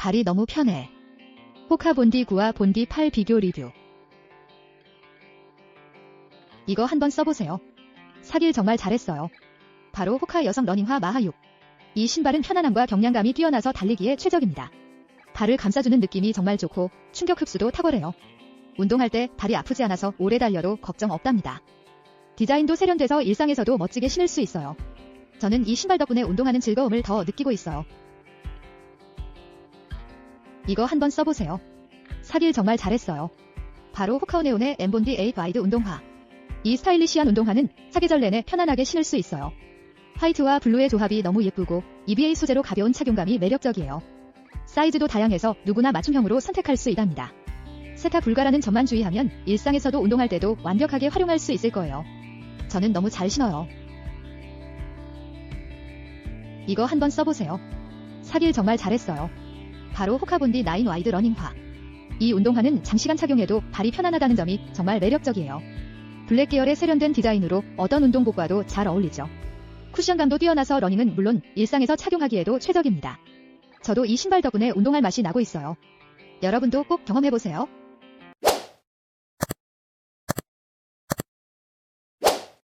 발이 너무 편해. 호카 본디 9와 본디 8 비교 리뷰. 이거 한번 써보세요. 사길 정말 잘했어요. 바로 호카 여성 러닝화 마하 6. 이 신발은 편안함과 경량감이 뛰어나서 달리기에 최적입니다. 발을 감싸주는 느낌이 정말 좋고 충격 흡수도 탁월해요. 운동할 때 발이 아프지 않아서 오래 달려도 걱정 없답니다. 디자인도 세련돼서 일상에서도 멋지게 신을 수 있어요. 저는 이 신발 덕분에 운동하는 즐거움을 더 느끼고 있어요. 이거 한번 써보세요. 사길 정말 잘했어요. 바로 호카오네온의 엠본디 8 와이드 운동화. 이 스타일리시한 운동화는 사계절 내내 편안하게 신을 수 있어요. 화이트와 블루의 조합이 너무 예쁘고 EVA 소재로 가벼운 착용감이 매력적이에요. 사이즈도 다양해서 누구나 맞춤형으로 선택할 수 있답니다. 세타 불가라는 점만 주의하면 일상에서도 운동할 때도 완벽하게 활용할 수 있을 거예요. 저는 너무 잘 신어요. 이거 한번 써보세요. 사길 정말 잘했어요. 바로 호카본디 9 와이드 러닝화. 이 운동화는 장시간 착용해도 발이 편안하다는 점이 정말 매력적이에요. 블랙 계열의 세련된 디자인으로 어떤 운동복과도 잘 어울리죠. 쿠션감도 뛰어나서 러닝은 물론 일상에서 착용하기에도 최적입니다. 저도 이 신발 덕분에 운동할 맛이 나고 있어요. 여러분도 꼭 경험해보세요.